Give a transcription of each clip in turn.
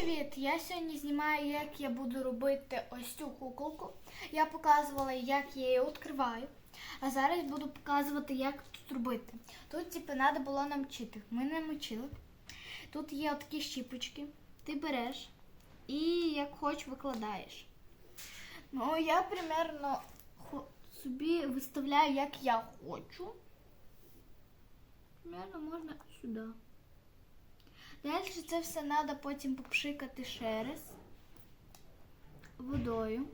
привіт! Я сьогодні знімаю, як я буду робити ось цю куколку. Я показувала, як я її відкриваю. А зараз буду показувати, як тут робити. Тут, типу, треба було намочити. Ми не мочили. Тут є такі щіпочки. Ти береш і як хоч викладаєш. Ну, я примерно собі виставляю, як я хочу. Примерно можна сюди. Далі це все треба потім попшикати раз водою,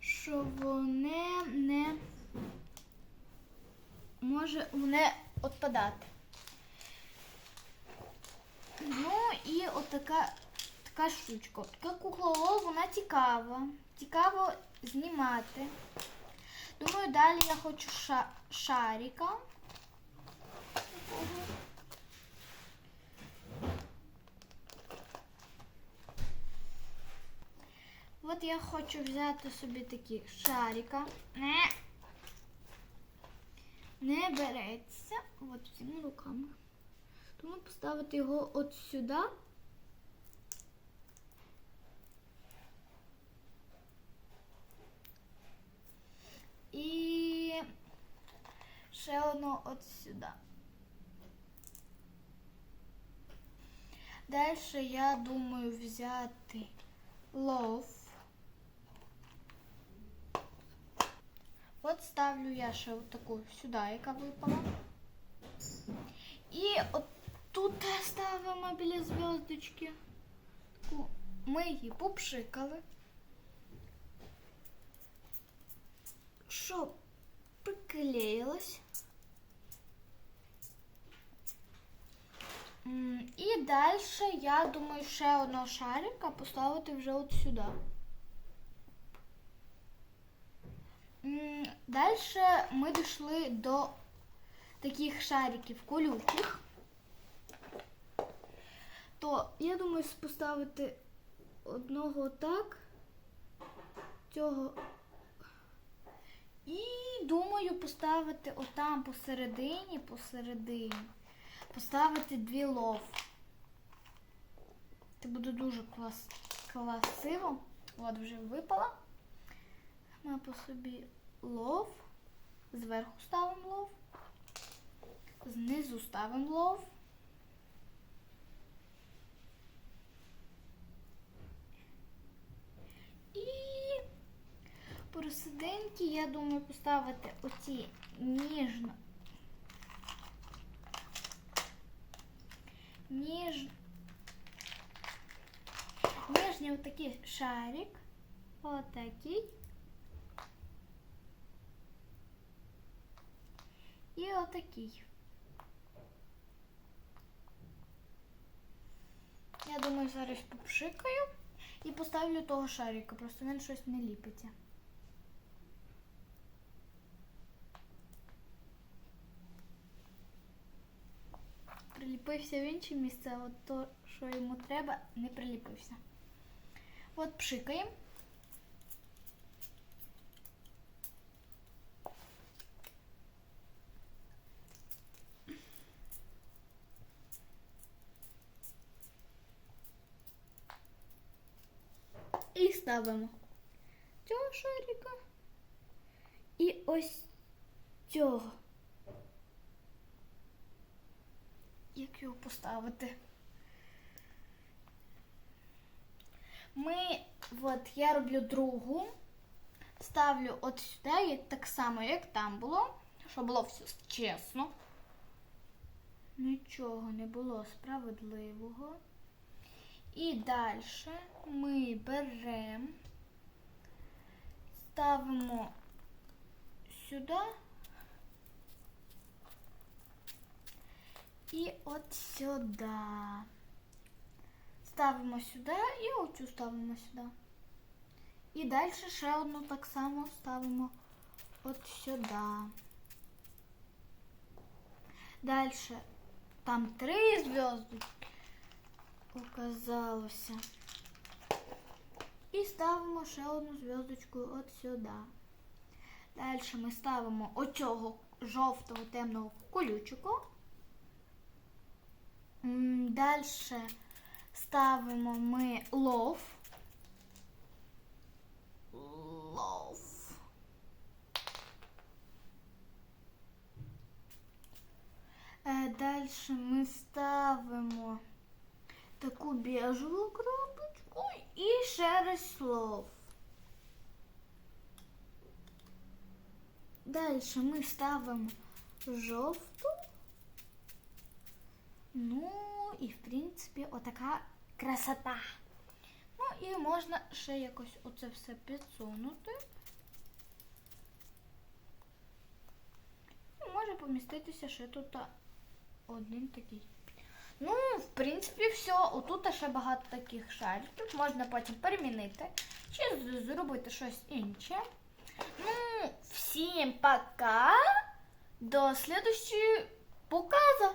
щоб вони не може не відпадати. Ну і отака така штучка. Така куклова, вона цікава. Цікаво знімати. Думаю, далі я хочу ша- шарика. От я хочу взяти собі такі шарика. Не, не береться. От всіми руками. Тому поставити його от сюди. І ще одно от сюди. Далі я думаю взяти лов. От ставлю я ще таку сюди, яка випала. І от тут ставимо біля зв'язочки. Таку. Ми її попшикали. Щоб приклеїлась. М, І далі я думаю ще одного шарика поставити вже от сюди. Далі ми дійшли до таких шариків колючих. То я думаю поставити одного так, цього. І думаю поставити отам посередині, посередині, поставити дві лов. Це буде дуже клас, красиво. От вже випала. Ми по собі лов. Зверху ставимо лов. Знизу ставимо лов. І посерединки, я думаю, поставити оці ніжно. Ніж... Нижній отакий шарик. Отакий. І отакий. Я думаю, зараз попшикаю і поставлю того шарика, просто він щось не ліпиться. Приліпився в інше місце, от то, що йому треба, не приліпився. От пшикаємо. І ставимо цього шарика і ось цього. Як його поставити? Ми, от я роблю другу, ставлю от сюди, так само, як там було, щоб було все чесно. Нічого не було справедливого. І далі ми беремо, ставимо сюди і от сюди. Ставимо сюди і оцю ставимо сюди. І далі ще одну так само ставимо от сюди. Далі там три зв'язки Оказалося. І ставимо ще одну зв'язочку от сюди. Далі ми ставимо оцього жовтого темного колючку. Далі ставимо ми лов. Лов. Далі ми ставимо біжеву крапочку і ще раз лов. Далі ми ставимо жовту. Ну і в принципі отака красота. Ну і можна ще якось оце все підсунути. І може поміститися ще тут один такий. Ну, в принципі, все. Отут ще багато таких шариків. Можна потім перемінити чи зробити щось інше. Ну, всім пока. До слідущої показу.